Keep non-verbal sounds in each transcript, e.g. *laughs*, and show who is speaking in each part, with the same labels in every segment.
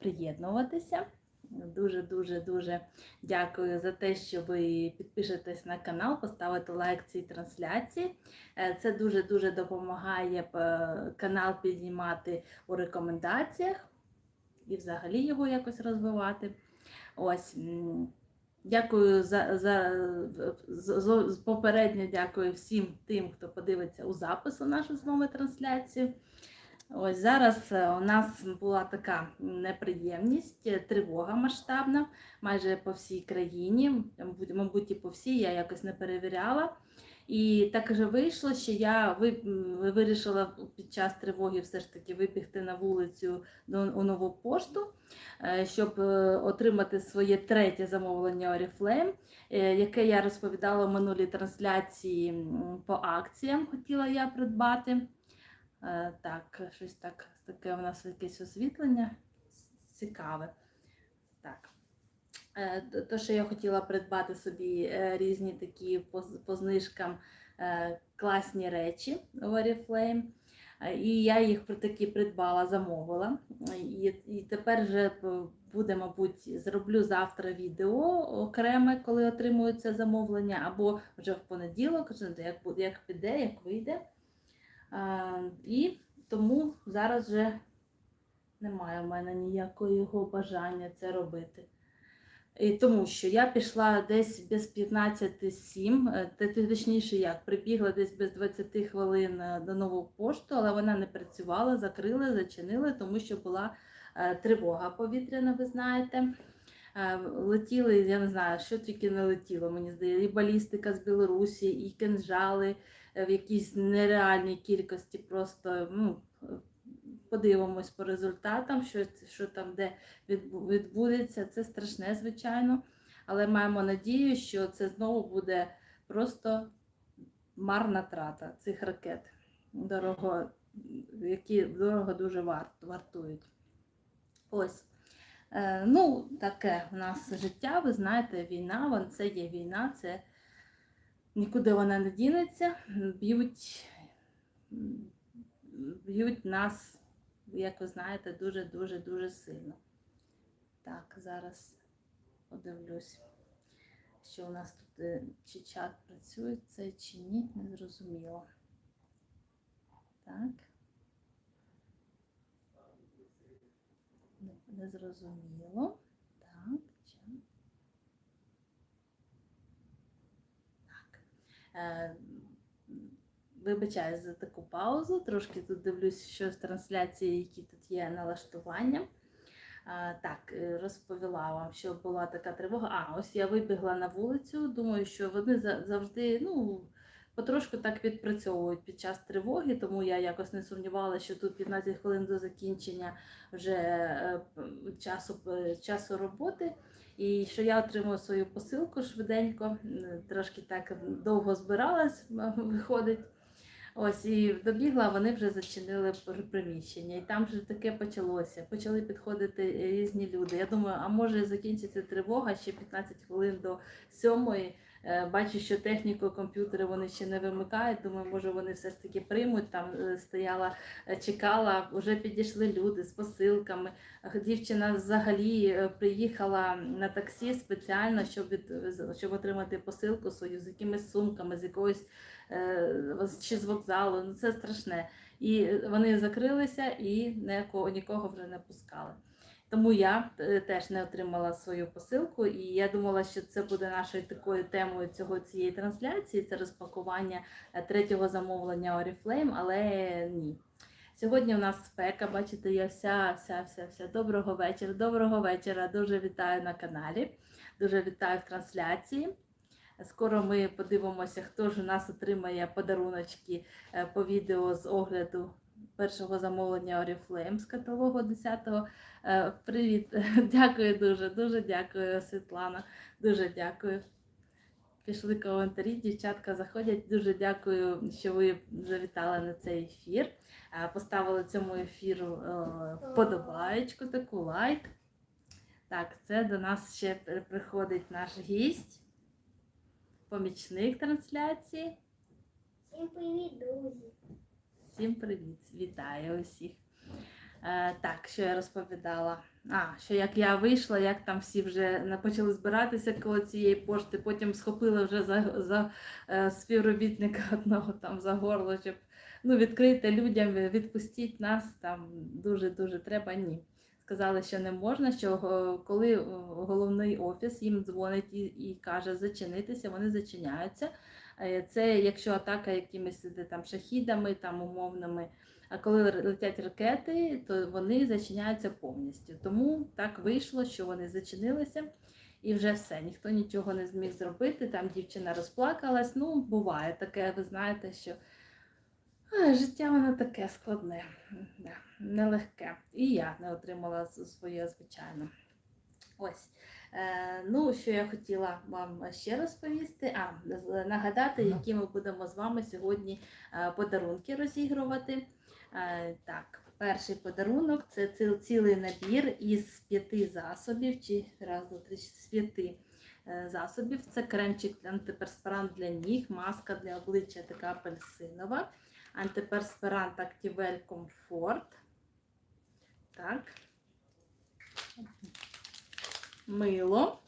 Speaker 1: приєднуватися. Дуже-дуже дуже дякую за те, що ви підпишетесь на канал, поставите лайк цій трансляції. Е, Це дуже-дуже допомагає е, канал піднімати у рекомендаціях і взагалі його якось розвивати. Ось. Дякую за, за, з- з- з- попередньо дякую всім тим, хто подивиться у запису нашу з вами трансляцію. Ось зараз е, у нас була така неприємність, е, тривога масштабна майже по всій країні, мабуть- і по всій, я якось не перевіряла. І так вже вийшло, що я ви- вирішила під час тривоги все ж таки вибігти на вулицю у нову пошту, е, щоб отримати своє третє замовлення Oriflame, яке я розповідала в минулій трансляції по акціям. Хотіла я придбати. Е, Так, щось так, таке у нас якесь освітлення цікаве. Так. Е, То, що я хотіла придбати собі е, різні такі по, знижкам класні речі в Oriflame. І я їх таки придбала, замовила. І, тепер вже буде, мабуть, зроблю завтра відео окреме, коли отримую замовлення, або вже в понеділок, як, як піде, як вийде. А, і тому зараз вже немає в мене ніякого бажання це робити. І тому що я пішла десь без 15.07, е, точніше як, прибігла десь без 20 хвилин е, до нову пошту, але вона не працювала, закрили, зачинили, тому що була е, тривога повітряна, ви знаєте. Е, Летіли, я не знаю, що тільки не летіло, мені здається, і балістика з Білорусі, і кинжали е, в якійсь нереальній кількості. Просто ну, подивимось по результатам, що, що там де відбудеться. Це страшне, звичайно. Але маємо надію, що це знову буде просто марна трата цих ракет, дорого, які дорого дуже варт, вартують. Ось. Е, ну, таке у нас життя, ви знаєте, війна, вон- це є війна, це нікуди вона не дінеться. Б'ють, б'ють нас, як ви знаєте, дуже-дуже дуже сильно. Так, зараз подивлюсь, що у нас тут, е, чи чат працює це чи ні, не зрозуміло. Так. Не- зрозуміло. Так. Так. Е, Вибачаю за таку паузу. Трошки тут дивлюсь, що з трансляції, які тут є налаштування. А, Так, е, розповіла вам, що була така тривога. А, ось я вибігла на вулицю. Думаю, що вони за- завжди, ну, потрошку так відпрацьовують під час тривоги, тому я якось не сумнівалася, що тут 15 хвилин до закінчення вже е, часу, часу роботи. І що я отримую свою посилку швиденько, трошки так довго збиралась, виходить. Ось і добігла, вони вже зачинили приміщення, і там вже таке почалося. Почали підходити різні люди. Я думаю, а може закінчиться тривога ще 15 хвилин до сьомої. Е, Бачу, що техніку, комп'ютери вони ще не вимикають. Думаю, може вони все ж таки приймуть. Там е, стояла, е, чекала, вже підійшли люди з посилками. Дівчина взагалі приїхала на таксі спеціально, щоб від щоб отримати посилку свою з якимись сумками, з якоїсь е, чи з вокзалу. Ну це страшне. І вони закрилися і нікого вже не пускали. Тому я е, теж не отримала свою посилку, і я думала, що це буде нашою такою темою цього цієї трансляції. Це розпакування е, третього замовлення Oriflame, але ні. Сьогодні у нас спека, бачите, я вся, вся, вся, вся. Доброго вечора. Доброго вечора. Дуже вітаю на каналі. Дуже вітаю в трансляції. Скоро ми подивимося, хто ж у нас отримає подаруночки е, по відео з огляду першого замовлення Oriflame з каталогу 10-го. Е, Привіт, *laughs* дякую дуже, дуже дякую, Світлана. Дуже дякую. Пішли коментарі, дівчатка заходять. Дуже дякую, що ви завітали на цей ефір. Е, Поставили цьому ефіру е, вподобаєчку, таку лайк. Так, це до нас ще приходить наш гість, помічник трансляції.
Speaker 2: Всім привіт, друзі.
Speaker 1: Всім привіт! Вітаю усіх! Е, так, що я розповідала? А, що як я вийшла, як там всі вже почали збиратися коло цієї пошти, потім схопили вже за, за е, співробітника *laughs* одного там за горло, щоб ну, відкрити людям, відпустіть нас, там дуже-дуже треба. Ні. Сказали, що не можна, що е, коли е, головний офіс їм дзвонить і, і каже зачинитися, вони зачиняються. Е, Це якщо атака якимись там шахідами, там умовними. А коли летять ракети, то вони зачиняються повністю. Тому так вийшло, що вони зачинилися і вже все. Ніхто нічого не зміг зробити. Там дівчина розплакалась. Ну, буває таке, ви знаєте, що а, життя воно таке складне, нелегке. І я не отримала своє, звичайно. Ось. Е, ну, що я хотіла вам ще розповісти, а нагадати, які ми будемо з вами сьогодні е, подарунки розігрувати. Е, так, перший подарунок це цілий набір із п'яти засобів, чи раз, два, три, з п'яти засобів. Це кремчик антиперспирант для ніг, маска для обличчя така апельсинова, антиперспирант Activel Comfort. Так. Мило,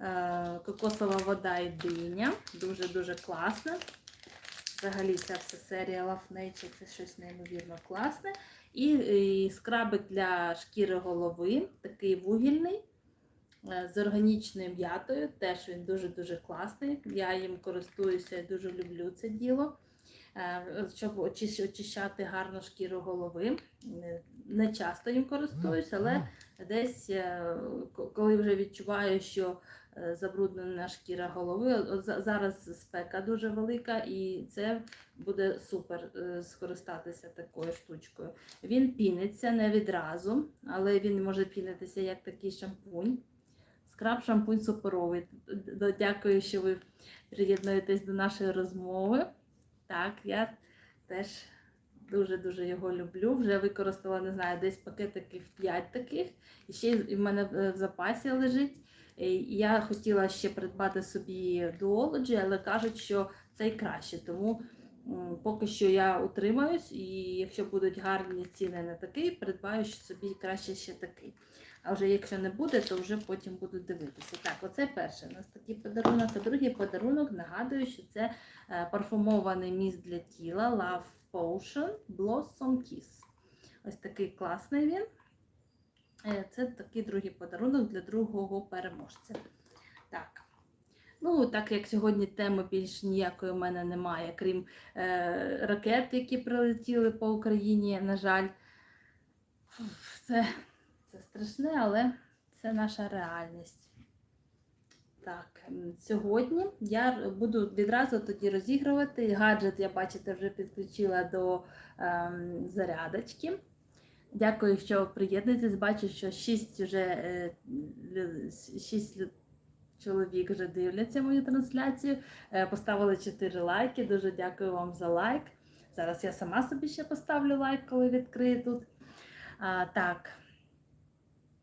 Speaker 1: е, кокосова вода і диня. Дуже-дуже класне. Взагалі ця вся серія Love Nature це щось неймовірно класне. І, і скрабик для шкіри голови, такий вугільний, е, з органічною м'ятою. Теж він дуже-дуже класний. Я їм користуюся і дуже люблю це діло. Е, Щоб очищати гарно шкіру голови. Е, Не часто їм користуюсь, але десь, е, коли вже відчуваю, що е, забруднена шкіра голови. Зараз спека дуже велика, і це буде супер е, скористатися такою штучкою. Він піниться не відразу, але він може пінитися як такий шампунь. Скраб шампунь суперовий. Дякую, що ви приєднуєтесь до нашої розмови. Так, я теж дуже-дуже його люблю. Вже використала, не знаю, десь пакетиків 5 таких. І ще в мене в в запасі лежить. Е, Я хотіла ще придбати собі Duology, але кажуть, що цей краще. Тому поки що я утримаюсь, і якщо будуть гарні ціни на такий, придбаю собі краще ще такий. А вже якщо не буде, то вже потім буду дивитися. Так, оце перший у нас такий подарунок. А другий подарунок нагадую, що це е, парфумований міст для тіла Love Potion Blossom Kiss. Ось такий класний він. Е, Це такий другий подарунок для другого переможця. Так. Ну, так як сьогодні теми більш ніякої в мене немає, крім е, ракет, які прилетіли по Україні, на жаль, це страшне, але це наша реальність. Так, сьогодні я буду відразу тоді розігрувати. Гаджет, я бачите, вже підключила до ем, зарядочки. Дякую, що приєднуєтесь. Бачу, що 6 вже е, лю- шість чоловік вже дивляться мою трансляцію. Е, Поставили 4 лайки. Дуже дякую вам за лайк. Зараз я сама собі ще поставлю лайк, коли відкрию тут. А, так.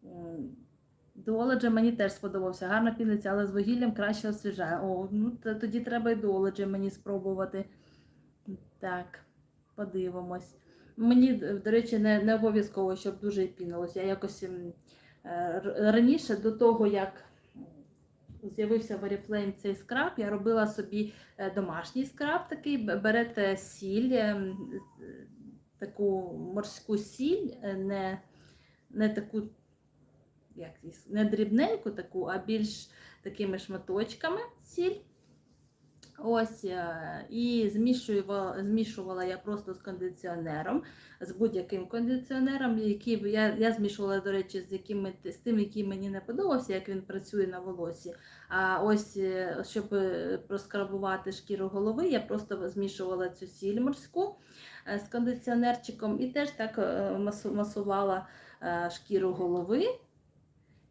Speaker 1: М, мені теж сподобався. Гарно піниться, але з вугіллям краще освіжає. О, ну тоді треба і дуоледжі мені спробувати. Так, подивимось. Мені, до речі, не, не обов'язково, щоб дуже і пінилося. Я якось е, раніше, до того, як з'явився в Oriflame цей скраб, я робила собі е, домашній скраб такий. Берете сіль, е, е, таку морську сіль, е, не, не таку, як не дрібненьку таку, а більш такими шматочками сіль. Ось е, і змішувала, змішувала я просто з кондиціонером, з будь-яким кондиціонером, який я, я змішувала, до речі, з якими з тим, який мені не подобався, як він працює на волосі. А ось е, щоб е, проскрабувати шкіру голови, я просто змішувала цю сіль морську з кондиціонерчиком і теж так масувала шкіру голови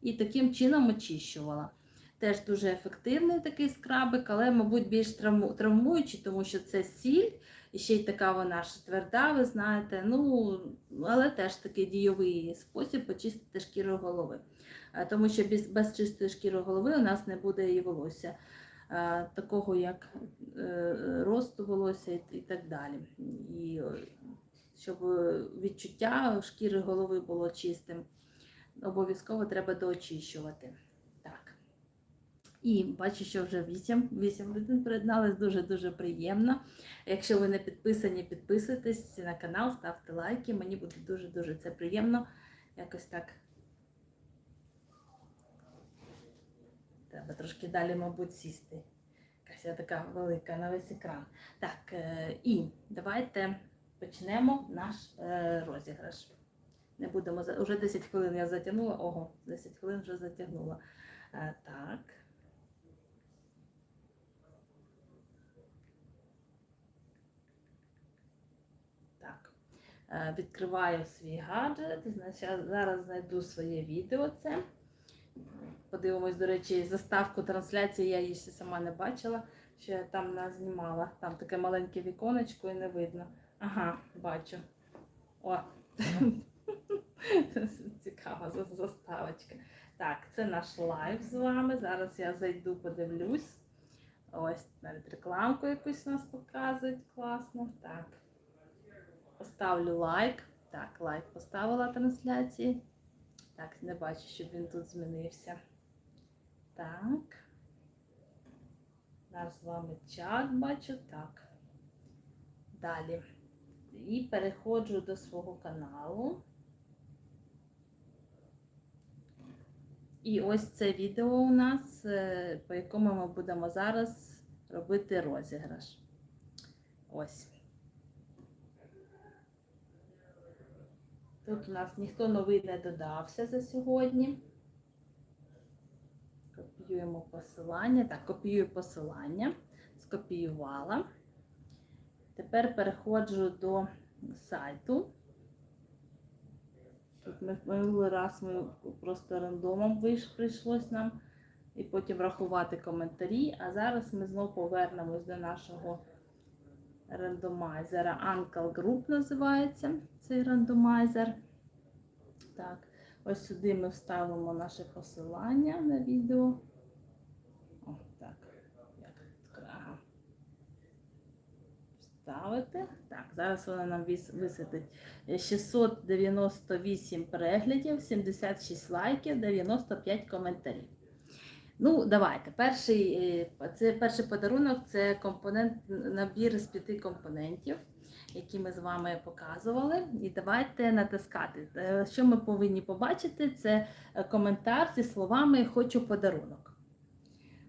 Speaker 1: і таким чином очищувала. Теж дуже ефективний такий скрабик, але, мабуть, більш травмуючий, тому що це сіль, і ще й така вона ж тверда, ви знаєте. Ну, але теж такий дійовий спосіб почистити шкіру голови. Е, Тому що без, без чистої шкіри голови у нас не буде і волосся, е, такого як е, росту волосся і, так далі. І щоб відчуття шкіри голови було чистим. Обов'язково треба доочищувати. Так. І бачу, що вже 8, 8 людей приєдналось, дуже-дуже приємно. Якщо ви не підписані, підписуйтесь на канал, ставте лайки. Мені буде дуже-дуже це приємно. Якось так. Треба трошки далі, мабуть, сісти. Якась я така велика на весь екран. Так, е, і давайте почнемо наш е, розіграш. Не будемо за- Уже 10 хвилин я затягнула. Ого, 10 хвилин вже затягнула. Е, так. Так. Е, Відкриваю свій гаджет. Зараз знайду своє відео. Це. Подивимось, до речі, заставку трансляції я її ще сама не бачила, що я там не знімала. Там таке маленьке віконечко і не видно. Ага, бачу. О! *laughs* Цікава заставочка. Так, це наш лайв з вами. Зараз я зайду, подивлюсь. Ось навіть рекламку якусь у нас показують. Класно. Так. Поставлю лайк. Так, лайк поставила трансляції. Так, не бачу, щоб він тут змінився. Так. Наш з вами чат бачу. Так. Далі. І переходжу до свого каналу. І ось це відео у нас, е, по якому ми будемо зараз робити розіграш. Ось. Тут у нас ніхто новий не додався за сьогодні. Копіюємо посилання. Так, копіюю посилання, скопіювала. Тепер переходжу до сайту. Тут ми минулий раз ми просто рандомом вийш, прийшлось нам і потім рахувати коментарі. А зараз ми знову повернемось до нашого рандомайзера. Uncle Group називається цей рандомайзер. Так, ось сюди ми вставимо наше посилання на відео. О, так. Як? Ага. Вставити. Так, зараз вона нам вис- висвітить 698 переглядів, 76 лайків, 95 коментарів. Ну, давайте. Перший, е, це перший подарунок це компонент, набір з п'яти компонентів, які ми з вами показували. І давайте натискати. Е, Що ми повинні побачити, це е, коментар зі словами Хочу подарунок.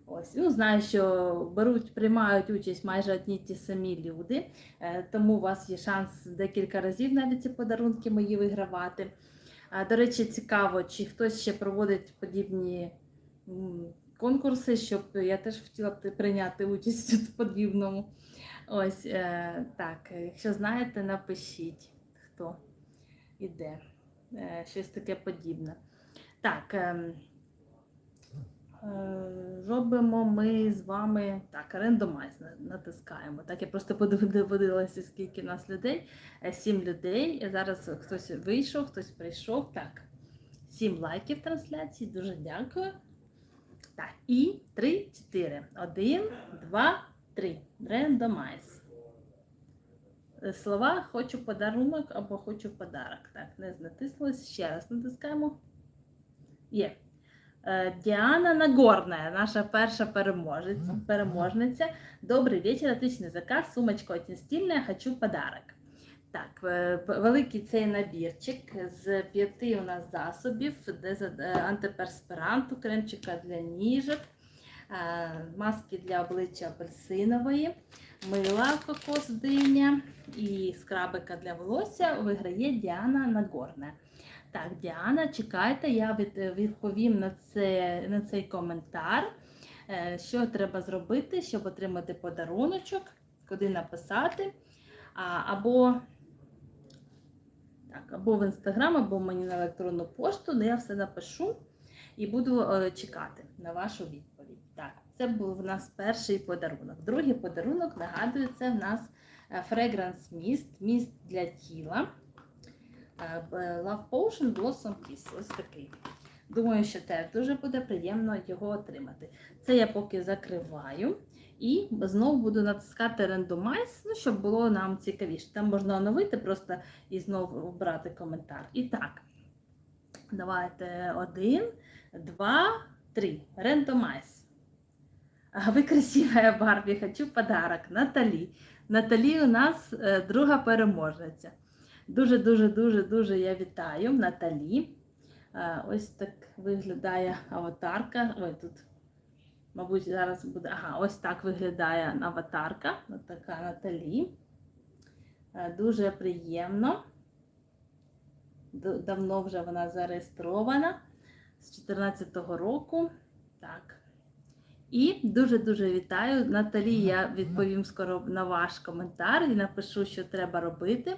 Speaker 1: Ось, ну, знаю, що беруть, приймають участь майже одні ті самі люди, е, тому у вас є шанс декілька разів навіть ці подарунки мої вигравати. До речі, цікаво, чи хтось ще проводить подібні конкурси, щоб я теж хотіла прийняти участь у подібному. Ось е, так, якщо знаєте, напишіть, хто іде. Е, щось таке подібне. Так. Е, Робимо ми з вами так, рандомайз натискаємо. Так, я просто подив- подивилася, скільки нас людей. Е, Сім людей. Зараз хтось вийшов, хтось прийшов. Так, сім лайків трансляції. Дуже дякую. Так, і три, чотири. Один, два, три. Рандомайз. Е, Слова хочу подарунок або хочу подарок. Так, не натиснулось. Ще раз натискаємо. Є. Е, Діана Нагорная, наша перша переможниця. переможниця. Добрий вечір, отличный заказ, сумочка очень стильная, хочу подарок. Так, е, великий цей набірчик з п'яти у нас засобів, е, антиперспиранту, кремчика для ніжок, маски для обличчя апельсинової, мила кокос диня і скрабика для волосся виграє Діана Нагорна. Так, Діана, чекайте, я відповім на, це, на цей коментар. Е, Що треба зробити, щоб отримати подаруночок, куди написати. Або, так, або в інстаграм, або мені на електронну пошту, де я все напишу і буду е, чекати на вашу відповідь. Так, це був в нас перший подарунок. Другий подарунок, нагадую, це в нас е, Fragrance Mist, міст для тіла. Е, б- Love Potion Blossom Kiss. Ось такий. Думаю, що теж дуже буде приємно його отримати. Це я поки закриваю. І знову буду натискати Randomize, ну, щоб було нам цікавіше. Там можна оновити просто і знову обрати коментар. І так, давайте один, два, три. Randomize. А Вы красивая Барбі, хочу подарок. Наталі. Наталі у нас е, друга переможниця. Дуже, дуже, дуже, я вітаю Наталі. Ось так виглядає аватарка. Ой, тут, мабуть, зараз буде. Ага, ось так виглядає аватарка. Ось така Наталі. Дуже приємно. Давно вже вона зареєстрована з 2014 року. Так. І дуже-дуже вітаю. Наталі, я відповім скоро на ваш коментар і напишу, що треба робити.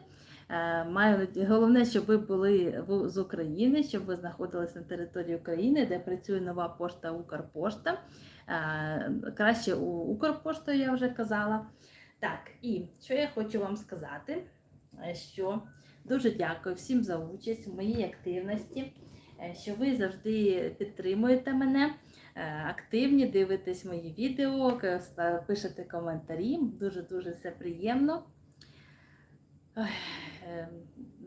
Speaker 1: Е, Маю головне, щоб ви були з України, щоб ви знаходились на території України, де працює нова пошта Укрпошта. Е, Краще у Укрпошту, я вже казала. Так, і що я хочу вам сказати, е, що дуже дякую всім за участь в моїй активності, що ви завжди підтримуєте мене активні, дивитесь мої відео, пишете коментарі. Дуже-дуже все приємно. Ой, е,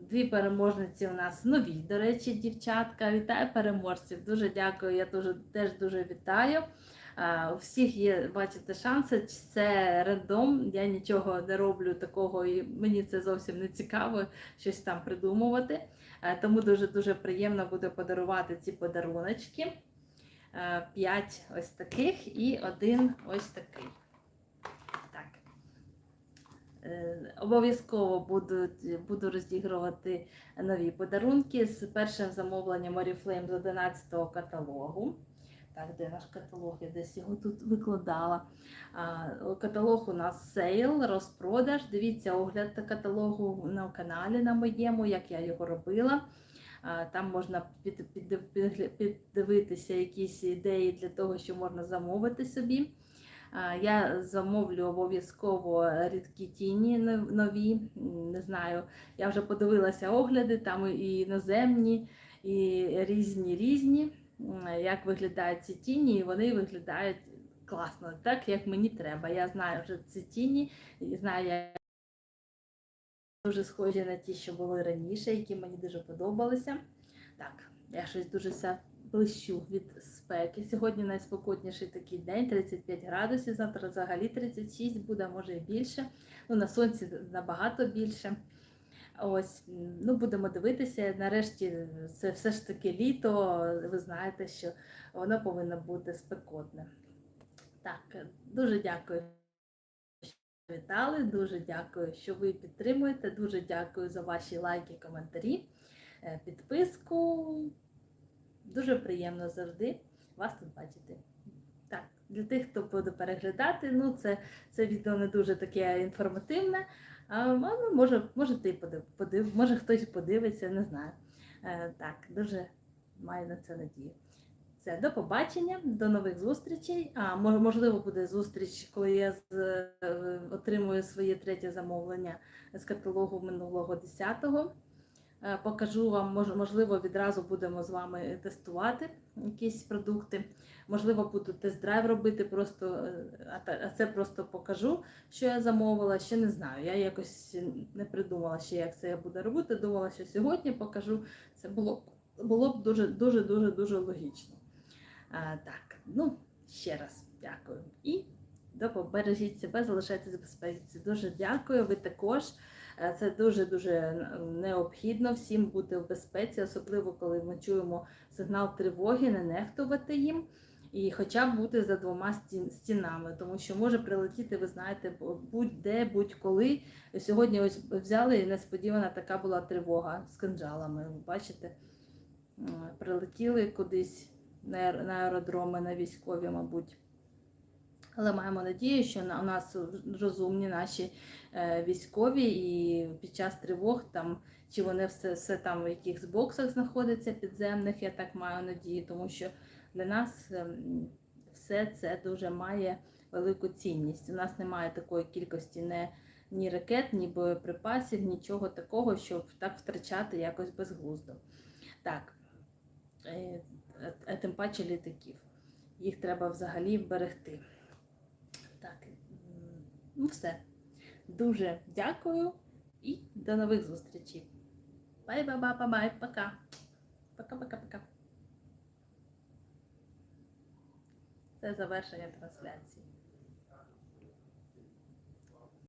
Speaker 1: Дві переможниці у нас нові, до речі, дівчатка. Вітаю переможців. Дуже дякую. Я дуже, теж дуже вітаю. У всіх є, бачите, шанси. Це рандом. Я нічого не роблю такого, і мені це зовсім не цікаво щось там придумувати. Е, Тому дуже-дуже приємно буде подарувати ці подаруночки. Е, П'ять ось таких і один ось такий. Е, Обов'язково будуть, буду розігрувати нові подарунки з першим замовленням Oriflame з 11 каталогу. Так, де наш каталог? Я десь його тут викладала. Каталог у нас сейл, розпродаж. Дивіться огляд каталогу на каналі на моєму, як я його робила. Там можна під, під, під, піддивитися якісь ідеї для того, що можна замовити собі. А, Я замовлю обов'язково рідкі тіні нові. Не знаю, я вже подивилася огляди, там і іноземні, і різні різні. Як виглядають ці тіні, і вони виглядають класно, так як мені треба. Я знаю вже ці тіні, знаю, як дуже схожі на ті, що були раніше, які мені дуже подобалися. Так, я щось дуже ся блищу від спеки. Сьогодні найспокійніший такий день, 35 градусів, завтра взагалі 36 буде, може і більше. Ну, на сонці набагато більше. Ось, ну будемо дивитися. Нарешті це все ж таки літо. Ви знаєте, що воно повинно бути спекотне. Так, дуже дякую, що вітали. Дуже дякую, що ви підтримуєте. Дуже дякую за ваші лайки, коментарі, е, підписку. Дуже приємно завжди вас тут бачити. Так, для тих, хто буде переглядати, ну це, це відео не дуже таке інформативне. А ну, може, може, ти подив, подив, може хтось подивиться, не знаю. Е, так, дуже маю на це надію. Все, до побачення, до нових зустрічей. А можливо, буде зустріч, коли я з, е, отримую своє третє замовлення з каталогу минулого 10-го. Е, Покажу вам, можливо, відразу будемо з вами тестувати якісь продукти. Можливо, буду тест-драйв робити, просто, е, а це просто покажу, що я замовила. Ще не знаю. Я якось не придумала ще, як це я буду робити. Думала, що сьогодні покажу. Це було, було б дуже, дуже, логічно. А, так, ну, ще раз дякую. І до побережіть себе, залишайтесь в безпеці. Дуже дякую. Ви також. Е, Це дуже-дуже необхідно всім бути в безпеці, особливо коли ми чуємо сигнал тривоги, не нехтувати їм. І хоча б бути за двома стінами, тому що може прилетіти, ви знаєте, будь-де, будь-коли. Сьогодні ось взяли і несподівана така була тривога з кинджалами. Ви бачите, прилетіли кудись на аеродроми, на військові, мабуть. Але маємо надію, що у нас розумні наші е, військові, і під час тривог там чи вони все, все там в якихось боксах знаходяться підземних, я так маю надію, тому що для нас ем, все це дуже має велику цінність. У нас немає такої кількості не, ні ракет, ні боєприпасів, нічого такого, щоб так втрачати якось безглуздо. Так, е, а тим паче літаків. Їх треба взагалі вберегти. Ну, все. Дуже дякую і до нових зустрічей. Бай-бай-бай-бай, пока. Пока-пока-пока. Це завершення трансляції.